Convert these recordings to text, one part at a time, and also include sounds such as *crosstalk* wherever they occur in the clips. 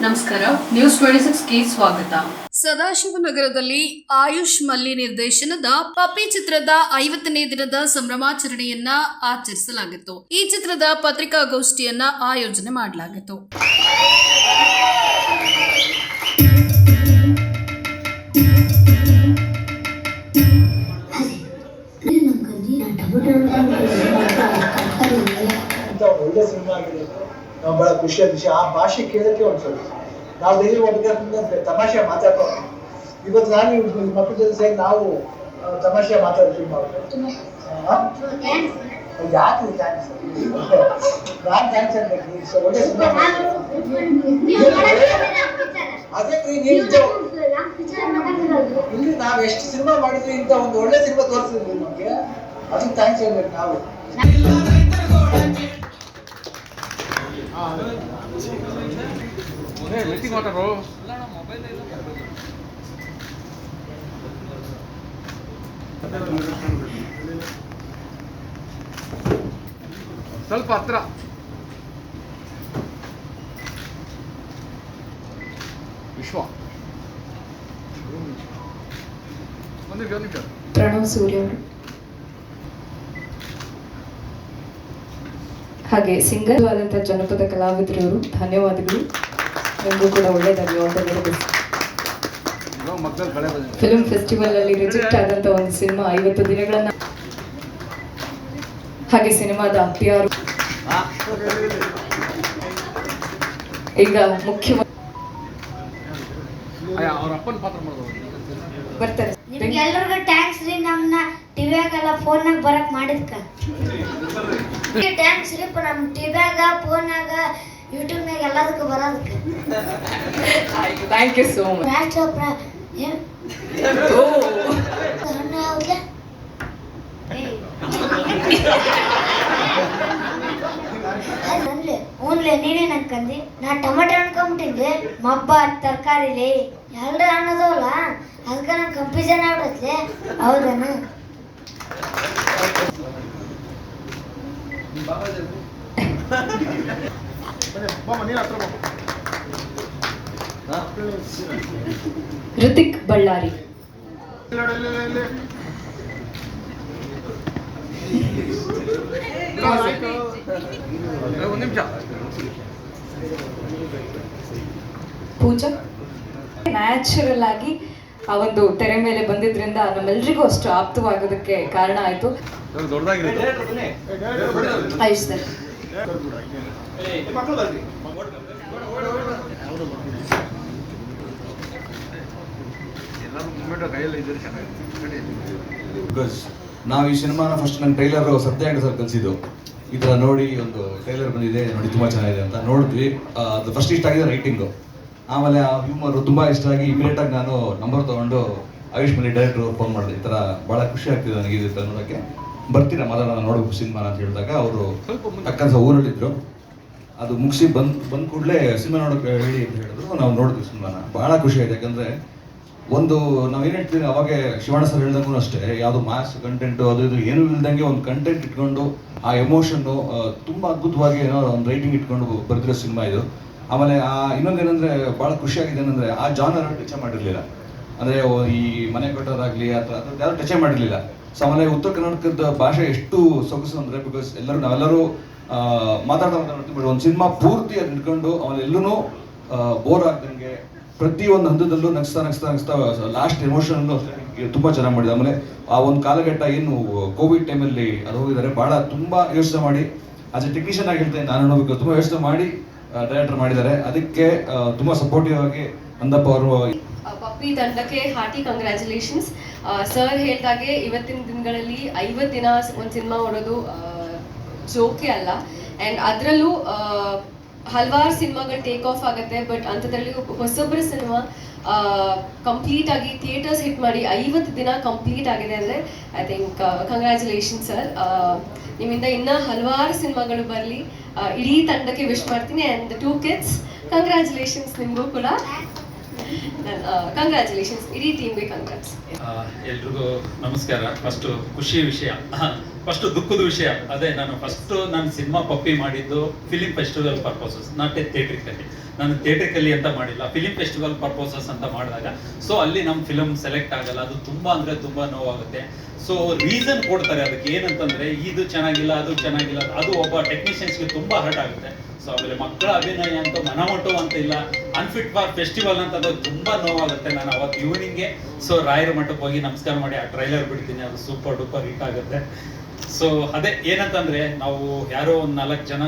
ನಮಸ್ಕಾರ news twenty ಸಿಕ್ಸ್ಗೆ ಸ್ವಾಗತ ಸದಾಶಿವನಗರದಲ್ಲಿ ಆಯುಷ್ ಮಲ್ಲಿ ನಿರ್ದೇಶನದ ಪಪ್ಪಿ ಚಿತ್ರದ ಐವತ್ತನೇ ದಿನದ ಸಂಭ್ರಮಾಚರಣೆಯನ್ನ ಆಚರಿಸಲಾಗಿತ್ತು ಈ ಚಿತ್ರದ ಪತ್ರಿಕಾಗೋಷ್ಠಿಯನ್ನ ಆಯೋಜನೆ ಮಾಡಲಾಗಿತ್ತು ಒಳ್ಳೆ ಸಿನಿಮಾ ಆಗಿದೆ ನಾವು ಬಹಳ ಖುಷಿಯ ವಿಷಯ ಆ ಭಾಷೆ ಕೇಳೋಕ್ಕೆ ಒಂದು ಸ್ವಲ್ಪ ನಾವು ಡೈಲಿ ಒಬ್ಬ ತಮಾಷೆ ಮಾತಾಡ್ತಾ ಇವತ್ತು ನಾನು ಮಕ್ಕಳ ಜೊತೆ ಸೇರಿ ನಾವು ತಮಾಷೆ ಮಾತಾಡ್ತೀವಿ ಯಾಕೆ ಥ್ಯಾಂಕ್ಸ್ ನಾನು ಥ್ಯಾಂಕ್ಸ್ ಅದೇ ನೀನು ಇಲ್ಲಿ ನಾವು ಎಷ್ಟು ಸಿನಿಮಾ ಮಾಡಿದ್ವಿ ಇಂಥ ಒಂದು ಒಳ್ಳೆ ಸಿನಿಮಾ ತೋರಿಸಿದ್ವಿ ನಮಗೆ. ಅದಕ್ಕೆ ಥ್ಯಾಂಕ್ಸ್ ಹೇಳ್ಬೇಕು ನಾವು. ಮೀಟಿಂಗ್ ಮಾತಾಡೋ ಸ್ವಲ್ಪ ಹತ್ರ ವಿಶ್ವ ಒಂದು ನಿಮಿಷ ಒಂದು ನಿಮಿಷ ಪ್ರಣವ್ ಸೂರ್ಯ ಹಾಗೆ ಸಿಂಗರ್ ಆದಂಥ ಜನಪದ ಕಲಾವಿದರವರು ಧನ್ಯವಾದಗಳು. ನಿಮಗೂ ಕೂಡ ಒಳ್ಳೆಯದಾಗಿ ಆಲ್ ದ ವೆರಿ ಬೆಸ್ಟ್ ಇವಾಗ ಮಕ್ಕಳು ಕಳೆ ಬಂದಿದೆ ಫಿಲ್ಮ್ ಫೆಸ್ಟಿವಲ್ ಅಲ್ಲಿ ರಿಜೆಕ್ಟ್ ಆದಂತ ಒಂದು ಸಿನಿಮಾ ಐವತ್ತು ದಿನಗಳನ್ನ ಹಾಗೆ ಸಿನಿಮಾದ ಅಪ್ಪಿಯಾರು ಈಗ ಮುಖ್ಯ ಬರ್ತಾರೆ. ಎಲ್ಲರಿಗೂ ಟ್ಯಾಂಕ್ಸ್ ರೀ ನಮ್ಮನ್ನ ಟಿವ್ಯಾಗೆಲ್ಲ ಫೋನಾಗ ಬರಕ್ ಮಾಡಿದ್ಕ? ಟ್ಯಾಂಕ್ಸ್ ರೀ ನಮ್ಮ ಟಿವ್ಯಾಗ ಫೋನಾಗ ಯೂಟ್ಯೂಬ್ನಾಗ ಎಲ್ಲದಕ್ಕೂ ಬರೋದಕ್ಕೆ. Thank you so much Raj Chopra ಏನ್ ಓನ್ಲೆ ನೀನೇನ್ ಅನ್ಕಂದಿ? ನಾ ಟೊಮೆಟೊ ಅನ್ಕೊಂಬಿಟ್ಟಿದ್ದೆ. ಮಬ್ಬ ತರಕಾರಿಲಿ. ಎಲ್ಲರೂ ಅನ್ನೋದವಲ್ಲ ಅದಕ್ಕೆ ನಂಗೆ ಕನ್ಫ್ಯೂಷನ್ ಆಗ್ಬಿಡತ್ಲೆ. ಹೌದನ? ಋತಿಕ್ ಬಳ್ಳಾರಿ ಒಂದು ನಿಮಿಷ ಪೂಜಾ ನ್ಯಾಚುರಲ್ ಆಗಿ ಆ ಒಂದು ತೆರೆ ಮೇಲೆ ಬಂದಿದ್ರಿಂದ ನಮ್ಮೆಲ್ರಿಗೂ ಅಷ್ಟು ಆಪ್ತವಾಗೋದಕ್ಕೆ ಕಾರಣ ಆಯ್ತು. ಸರ್. ಬಿಕಾಸ್ ನಾವು ಈ ಸಿನಿಮಾನ ಫಸ್ಟ್ ನನ್ನ ಟ್ರೈಲರ್ ಸತ್ಯಾಂಗ ಸರ್ ಕಲಿಸಿದ್ದು ಈ ಥರ ನೋಡಿ ಒಂದು ಟ್ರೈಲರ್ ಬಂದಿದೆ ನೋಡಿ ತುಂಬ ಚೆನ್ನಾಗಿದೆ ಅಂತ ನೋಡಿದ್ವಿ. ಆ, ಅದು ಫಸ್ಟ್ ಇಷ್ಟ ಆಗಿದೆ ರೈಟಿಂಗು ಆಮೇಲೆ ಆ ಹ್ಯೂಮರು ತುಂಬ ಇಷ್ಟ ಆಗಿ ಇಮಿಡಿಯೇಟ್ ಆಗಿ ನಾನು ನಂಬರ್ ತೊಗೊಂಡು ಆಯುಷ್ ಮನಿ ಡೈರೆಕ್ಟ್ರು ಫೋನ್ ಮಾಡಿದೆ ಈ ಥರ ಭಾಳ ಖುಷಿ ಆಗ್ತಿದೆ ನನಗೆ ಇದು ನೋಡೋಕ್ಕೆ. ಬರ್ತೀರಾ ಮಾತಾಡೋಣ ನೋಡಬೇಕು ಸಿನಿಮಾ ಅಂತ ಹೇಳಿದಾಗ ಅವರು. ಅಕ್ಕನ ಸಹ ಊರಲ್ಲಿದ್ದರು ಅದು ಮುಗಿಸಿ ಬಂದು ಬಂದ ಕೂಡಲೇ ಸಿನಿಮಾ ನೋಡೋಕೆ ಹೇಳಿ ಅಂತ ಹೇಳಿದ್ರು. ನಾವು ನೋಡಿದ್ವಿ ಸಿನಿಮಾನ. ಭಾಳ ಖುಷಿ ಆಯ್ತು. ಯಾಕಂದರೆ ಒಂದು ನಾವು ಏನು ಹೇಳ್ತೀವಿ ಅವಾಗೆ ಶಿವಣ್ಣ ಸರ್ ಹೇಳ್ದಂಗೂ ಅಷ್ಟೇ ಯಾವುದು ಮಾಸ್ ಕಂಟೆಂಟು ಅದು ಇದು ಏನೂ ಇಲ್ದಂಗೆ ಒಂದು ಕಂಟೆಂಟ್ ಇಟ್ಕೊಂಡು ಆ ಎಮೋಷನ್ನು ತುಂಬ ಅದ್ಭುತವಾಗಿ ಏನೋ ಒಂದು ರೈಟಿಂಗ್ ಇಟ್ಕೊಂಡು ಬರೆದಿರೋ ಸಿನಿಮಾ ಇದು. ಆಮೇಲೆ ಆ ಇನ್ನೊಂದೇನೆಂದರೆ ಭಾಳ ಖುಷಿಯಾಗಿದೆ ಏನಂದರೆ ಆ ಜಾನರ್ ಟಚ್ ಮಾಡಿರಲಿಲ್ಲ. ಅಂದರೆ ಈ ಮನೆ ಕಟ್ಟೋದಾಗ್ಲಿ ಅಥವಾ ಅದು ಯಾರು ಟಚ್ ಮಾಡಿರಲಿಲ್ಲ. ಸೊ ಆಮೇಲೆ ಉತ್ತರ ಕರ್ನಾಟಕದ ಭಾಷೆ ಎಷ್ಟು ಸೊಗಸು ಅಂದರೆ ಬಿಕಾಸ್ ಎಲ್ಲರೂ ನಾವೆಲ್ಲರೂ ಮಾತಾಡ್ತಾ ಮಾತಾಡ್ತೀವಿ ಒಂದು ಸಿನಿಮಾ ಪೂರ್ತಿ ಅದು ನಿಂತ್ಕೊಂಡು ಆಮೇಲೆ ಎಲ್ಲೂ ಬೋರ್ ಆಗ್ದಂಗೆ ಪ್ರತಿ ಒಂದು ಹಂತದಲ್ಲೂ ನಗ್ಸ್ತಾ ನಗ್ಸ್ತಾ ನಗ್ಸ್ತಾ ಲಾಸ್ಟ್ ಎಮೋಷನ್ ತುಂಬ ಚೆನ್ನಾಗಿ ಮಾಡಿದೆ. ಆಮೇಲೆ ಆ ಒಂದು ಕಾಲಘಟ್ಟ ಏನು ಕೋವಿಡ್ ಟೈಮಲ್ಲಿ ಅದು ಹೋಗಿದ್ದಾರೆ ಭಾಳ ತುಂಬ ಯೋಚನೆ ಮಾಡಿ. ಆಸ್ ಎ ಟೆಕ್ನಿಷಿಯನ್ ಆಗಿರ್ತೇನೆ ನಾನು ತುಂಬ ಯೋಚನೆ ಮಾಡಿ. ಡೈರೆಕ್ಟರ್ ಮಾಡಿದ್ದಾರೆ. ಅದಕ್ಕೆ ತುಂಬಾ ಸಪೋರ್ಟಿವ್ ಆಗಿ ಅಂದಪ್ಪ ಅವರು ಪಪ್ಪಿ ತಂಡಕ್ಕೆ ಹಾರ್ಟಿ ಕಂಗ್ರ್ಯಾಚುಲೇಷನ್ಸ್ ಸರ್ ಹೇಳ್ದಾಗೆ ಇವತ್ತಿನ ದಿನಗಳಲ್ಲಿ ಐವತ್ತು ದಿನ ಒಂದು ಸಿನಿಮಾ ಓಡೋದು ಜೋಕೆ ಅಲ್ಲ. ಆ್ಯಂಡ್ ಅದರಲ್ಲೂ ಹಲವಾರು ಸಿನಿಮಾಗಳು ಟೇಕ್ ಆಫ್ ಆಗುತ್ತೆ ಬಟ್ ಅಂಥದ್ರಲ್ಲಿ ಹೊಸೊಬ್ಬರ ಸಿನಿಮಾ ಕಂಪ್ಲೀಟ್ ಆಗಿ ಥಿಯೇಟರ್ಸ್ ಹಿಟ್ ಮಾಡಿ ಐವತ್ತು ದಿನ ಕಂಪ್ಲೀಟ್ ಆಗಿದೆ ಅಂದರೆ ಐ ಥಿಂಕ್ ಕಂಗ್ರ್ಯಾಚುಲೇಷನ್ ಸರ್ ನಿಮ್ಮಿಂದ ಇನ್ನೂ ಹಲವಾರು ಸಿನಿಮಾಗಳು ಬರಲಿ. ಇಡೀ ತಂಡಕ್ಕೆ ವಿಶ್ ಮಾಡ್ತೀನಿ ಆ್ಯಂಡ್ ಟೂ ಕಿಡ್ಸ್ ಕಂಗ್ರ್ಯಾಚುಲೇಷನ್ಸ್ ನಿಮಗೂ ಕೂಡ. ಕಂಗ್ರ್ಯಾಚುಲೇಷನ್ಸ್ ಇಡೀ ಟೀಮ್ಗೆ ಕಂಗ್ರಾಟ್ಸ್ ಎಲ್ರಿಗೂ ನಮಸ್ಕಾರ. ಫಸ್ಟ್ ಖುಷಿ ವಿಷಯ. *laughs* ಫಸ್ಟ್ ದುಃಖದ ವಿಷಯ. ಅದೇ ನಾನು ಫಸ್ಟ್ ನಾನು ಸಿನಿಮಾ ಪಪ್ಪಿ ಮಾಡಿದ್ದು film festival purposes not a theatrically ನಾನು ಥಿಯೇಟ್ರಿಕಲಿ ಅಂತ ಮಾಡಿಲ್ಲ. ಫಿಲಿಂ ಫೆಸ್ಟಿವಲ್ ಪರ್ಪಸಸ್ ಅಂತ ಮಾಡಿದಾಗ ಸೊ ಅಲ್ಲಿ ನಮ್ಮ ಫಿಲಮ್ ಸೆಲೆಕ್ಟ್ ಆಗಲ್ಲ. ಅದು ತುಂಬಾ ಅಂದ್ರೆ ತುಂಬಾ ನೋವಾಗುತ್ತೆ. ಸೊ ರೀಸನ್ ಕೊಡ್ತಾರೆ ಅದಕ್ಕೆ ಏನಂತಂದ್ರೆ, ಇದು ಚೆನ್ನಾಗಿಲ್ಲ, ಅದು ಚೆನ್ನಾಗಿಲ್ಲ, ಅದು ಒಬ್ಬ ಟೆಕ್ನಿಷಿಯನ್ಸ್ಗೆ ತುಂಬಾ ಹರ್ಟ್ ಆಗುತ್ತೆ. ಸೊ ಆಮೇಲೆ ಮಕ್ಕಳ ಅಭಿನಯ ಅಂತ ಮನಮಟ್ಟು ಅಂತ ಇಲ್ಲ. ಅನ್ಫಿಟ್ ಫಾರ್ ಫೆಸ್ಟಿವಲ್ ಅಂತ ಅದು ತುಂಬಾ ನೋವಾಗುತ್ತೆ ನಾನು ಅವತ್ತು ಈವ್ನಿಂಗ್ಗೆ ಸೊ ರಾಯರ ಮಟ್ಟಕ್ಕೆ ಹೋಗಿ ನಮಸ್ಕಾರ ಮಾಡಿ ಆ ಟ್ರೈಲರ್ ಬಿಡ್ತೀನಿ. ಅದು ಸೂಪರ್ ಡೂಪರ್ ಹಿಟ್ ಆಗುತ್ತೆ. ಸೊ ಅದೇ ಏನಂತಂದ್ರೆ, ನಾವು ಯಾರೋ ಒಂದ್ ನಾಲ್ಕು ಜನ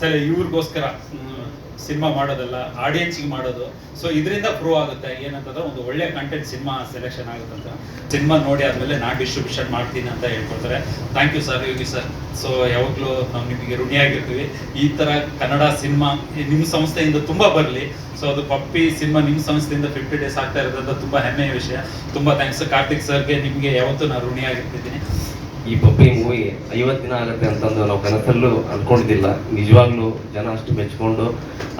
ಸರಿ, ಇವ್ರಿಗೋಸ್ಕರ ಸಿನಿಮಾ ಮಾಡೋದಲ್ಲ ಆಡಿಯನ್ಸ್ಗೆ ಮಾಡೋದು. ಸೊ ಇದರಿಂದ ಪ್ರೂವ್ ಆಗುತ್ತೆ. ಏನಂತಂದ್ರೆ, ಒಂದು ಒಳ್ಳೆ ಕಂಟೆಂಟ್ ಸಿನಿಮಾ ಸೆಲೆಕ್ಷನ್ ಆಗುತ್ತೆ ಅಂತ ಸಿನಿಮಾ ನೋಡಿ ಆದ್ಮೇಲೆ ನಾ ಡಿಸ್ಟ್ರಿಬ್ಯೂಷನ್ ಮಾಡ್ತೀನಿ ಅಂತ ಹೇಳ್ಕೊಡ್ತಾರೆ. Thank you sir Yogi sir so ಯಾವಾಗಲೂ ನಾವು ನಿಮಗೆ ಋಣಿಯಾಗಿರ್ತೀವಿ. ಈ ಥರ ಕನ್ನಡ ಸಿನಿಮಾ ನಿಮ್ಮ ಸಂಸ್ಥೆಯಿಂದ ತುಂಬ ಬರಲಿ. ಸೊ ಅದು ಪಪ್ಪಿ ಸಿನಿಮಾ ನಿಮ್ಮ ಸಂಸ್ಥೆಯಿಂದ ಫಿಫ್ಟಿ ಡೇಸ್ ಆಗ್ತಾ ಇರೋದ್ರಿಂದ ತುಂಬ ಹೆಮ್ಮೆಯ ವಿಷಯ. ತುಂಬ ಥ್ಯಾಂಕ್ಸ್ ಕಾರ್ತಿಕ್ ಸರ್ಗೆ ನಿಮಗೆ ಯಾವತ್ತೂ ನಾನು ಋಣಿಯಾಗಿರ್ತಿದ್ದೀನಿ. ಈ ಪಪ್ಪಿ ಮೂವಿ ಐವತ್ತು ದಿನ ಆಗುತ್ತೆ ಅಂತಂದು ನಾವು ಕನಸಲ್ಲೂ ಅನ್ಕೊಂಡಿದ್ದಿಲ್ಲ. ನಿಜವಾಗ್ಲೂ ಜನ ಅಷ್ಟು ಮೆಚ್ಕೊಂಡು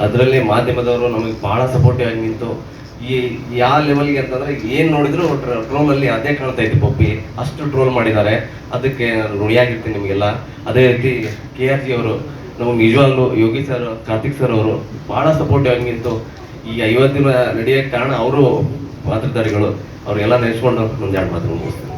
ಅದರಲ್ಲಿ ಮಾಧ್ಯಮದವರು ನಮಗೆ ಭಾಳ ಸಪೋರ್ಟಿವ್ ಆಗಿ ನಿಂತು ಈ ಯಾವ ಲೆವೆಲ್ಗೆ ಅಂತಂದ್ರೆ ಏನು ನೋಡಿದ್ರು ಟ್ರೋಲಲ್ಲಿ ಅದೇ ಕಾಣ್ತಾ ಇತ್ತು ಪಪ್ಪಿ ಅಷ್ಟು ಟ್ರೋಲ್ ಮಾಡಿದ್ದಾರೆ. ಅದಕ್ಕೆ ಋಣಿಯಾಗಿರ್ತೀನಿ ನಿಮಗೆಲ್ಲ. ಅದೇ ರೀತಿ ಕೆ ಆರ್ ಜಿ ಅವರು, ನಮಗೆ ನಿಜವಾಗ್ಲೂ ಯೋಗಿ ಸರ್, ಕಾರ್ತಿಕ್ ಸರ್ ಅವರು ಭಾಳ ಸಪೋರ್ಟಿವ್ ಆಗಿ ನಿಂತು ಈ ಐವತ್ತು ದಿನ ನಡೆಯೋಕ್ಕೆ ಕಾರಣ ಅವರು ಪಾತ್ರಧಾರಿಗಳು. ಅವರೆಲ್ಲ ನೆನೆಸ್ಕೊಂಡು ಒಂದು ಎರಡು ಮಾತು ಮುಗಿಸ್ತೀನಿ.